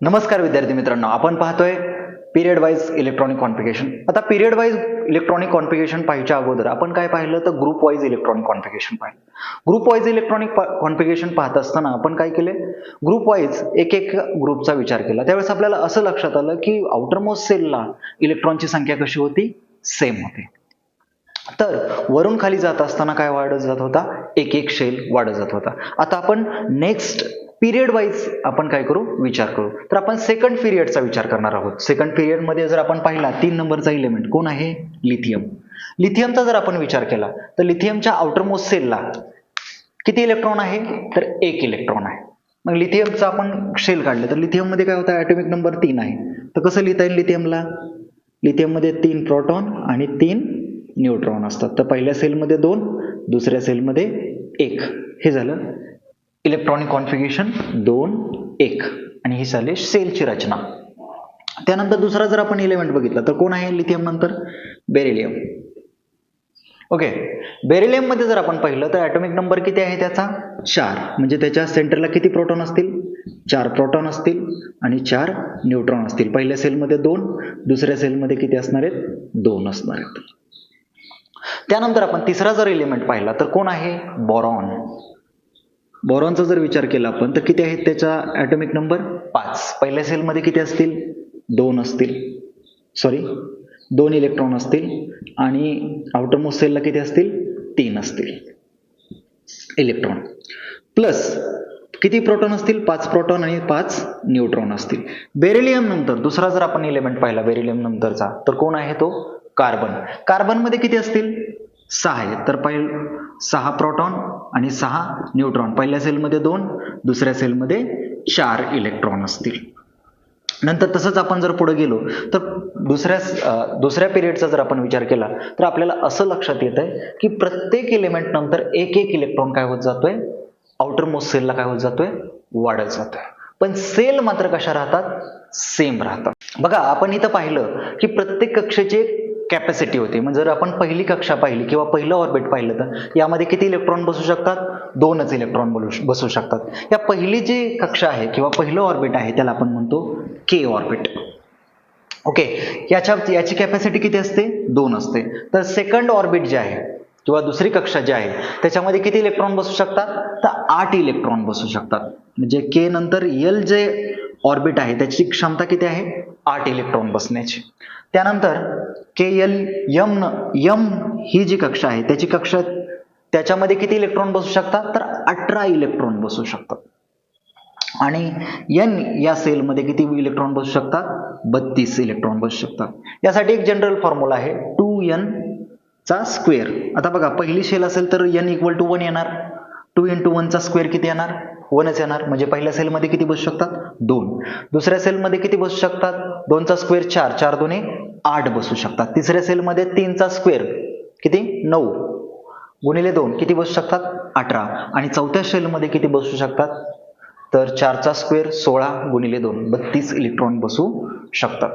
नमस्कार विद्यार्थी मित्रांनो आपण पाहतोय पिरियड वाईज इलेक्ट्रॉनिक कॉन्फिगेशन आता पिरियड वाईज इलेक्ट्रॉनिक कॉन्फिगेशन पाहिजे अगोदर आपण काय पाहिलं तर ग्रुप वाईज इलेक्ट्रॉनिक कॉन्फिगेशन पाहिलं. ग्रुप वाईज इलेक्ट्रॉनिक कॉन्फिगेशन पाहत असताना आपण काय केले? ग्रुप वाईज एक एक ग्रुपचा विचार केला. त्यावेळेस आपल्याला असं लक्षात आलं की आउटरमोस्ट सेलला इलेक्ट्रॉनची संख्या कशी होती? सेम होती. तर वरून खाली जात असताना काय वाढत जात होता? एक एक शेल वाढत जात होता. आता आपण नेक्स्ट पिरियड वाईज आपण काय करू? विचार करू. तर आपण सेकंड पिरियडचा विचार करणार आहोत. सेकंड पिरियडमध्ये जर आपण पाहिला तीन नंबरचा इलेमेंट कोण आहे? लिथियम लिथियमचा जर आपण विचार केला तर लिथियमच्या आउटरमोस्ट सेलला किती इलेक्ट्रॉन आहे? तर एक इलेक्ट्रॉन आहे. मग लिथियमचा आपण शेल काढलं तर लिथियममध्ये काय होतं? ॲटॉमिक नंबर तीन आहे. तर कसं लिहिता येईल लिथियमला लिथियममध्ये तीन प्रोटॉन आणि तीन न्यूट्रॉन असतात. तर पहिल्या सेलमध्ये दोन दुसऱ्या सेलमध्ये एक. हे झालं. इलेक्ट्रॉनिक कॉन्फिगेशन दोन एक. आणि ही झाली सेलची रचना. त्यानंतर दुसरा जर आपण इलेमेंट बघितला तर कोण आहे लिथियम नंतर? बेरिलियम ओके बेरिलियममध्ये जर आपण पाहिलं तर ॲटॉमिक नंबर किती आहे त्याचा? चार. म्हणजे त्याच्या सेंटरला किती प्रोटॉन असतील? चार प्रोटॉन असतील आणि चार न्यूट्रॉन असतील. पहिल्या सेलमध्ये दोन दुसऱ्या सेलमध्ये किती असणार आहेत? दोन असणार आहेत. त्यानंतर आपण तिसरा जर एलिमेंट पाहिला तर कोण आहे? बोरॉन बोरॉनचा जर विचार केला आपण तर किती आहेत त्याचा ॲटॉमिक नंबर पाच. पहिल्या सेलमध्ये किती असतील? दोन असतील. सॉरी दोन इलेक्ट्रॉन असतील. आणि आउटरमोस्ट सेलला किती असतील? तीन असतील. इलेक्ट्रॉन प्लस किती प्रोटॉन असतील? पाच प्रोटॉन आणि पाच न्यूट्रॉन असतील. बेरिलियम नंतर दुसरा जर आपण एलिमेंट पाहिला बेरिलियम नंतरचा तर कोण आहे तो? कार्बन कार्बनमध्ये किती असतील? सहा आहे तर पहिल सहा प्रोटॉन आणि सहा न्यूट्रॉन पहिल्या सेलमध्ये दोन दुसऱ्या सेलमध्ये चार इलेक्ट्रॉन असतील. नंतर तसंच आपण जर पुढे गेलो तर दुसऱ्या दुसऱ्या पिरियडचा जर आपण विचार केला तर आपल्याला असं लक्षात येत आहे की प्रत्येक एलिमेंट नंतर एक एक इलेक्ट्रॉन काय होत जातोय? आउटर मोस्ट सेलला काय होत जातोय? वाढत जातोय. पण सेल मात्र कशा राहतात? सेम राहतात. बघा आपण इथं पाहिलं की प्रत्येक कक्षेचे कॅपॅसिटी होती. म्हणजे जर आपण पहिली कक्षा पाहिली किंवा पहिलं ऑर्बिट पाहिलं तर यामध्ये किती इलेक्ट्रॉन बसू शकतात? दोनच इलेक्ट्रॉन बसू शकतात. या पहिली जी कक्षा आहे किंवा पहिलं ऑर्बिट आहे त्याला आपण म्हणतो के ऑर्बिट ओके याच्या याची कॅपॅसिटी किती असते? दोन असते. तर सेकंड ऑर्बिट जे आहे किंवा दुसरी कक्षा जी आहे त्याच्यामध्ये किती इलेक्ट्रॉन बसू शकतात? तर आठ इलेक्ट्रॉन बसू शकतात. म्हणजे के नंतर यल जे ऑर्बिट आहे. त्याची क्षमता किती आहे? आठ इलेक्ट्रॉन बसण्याची. त्यानंतर के एल यम यम ही जी कक्षा आहे त्याची कक्षा त्याच्यामध्ये किती इलेक्ट्रॉन बसू शकतात? तर अठरा इलेक्ट्रॉन बसू शकतात. आणि एन या सेलमध्ये किती इलेक्ट्रॉन बसू शकतात? बत्तीस इलेक्ट्रॉन बसू शकतात. यासाठी एक जनरल फॉर्म्युला आहे टू एन चा स्क्वेअर. आता बघा पहिली शेल असेल तर एन इक्वल टू वन येणार. टू इंटू वनचा स्क्वेअर किती येणार? वनच येणार. म्हणजे पहिल्या सेलमध्ये किती बसू शकतात? दोन. दुसऱ्या सेलमध्ये किती बसू शकतात? दोनचा स्क्वेअर चार. चार दोन्ही आठ बसू शकतात. तिसऱ्या सेलमध्ये तीनचा स्क्वेअर किती? नऊ. गुणिले दोन. किती बसू शकतात? अठरा. आणि चौथ्या सेलमध्ये किती बसू शकतात? तर चारचा स्क्वेअर सोळा गुणिले दोन. बत्तीस इलेक्ट्रॉन बसू शकतात.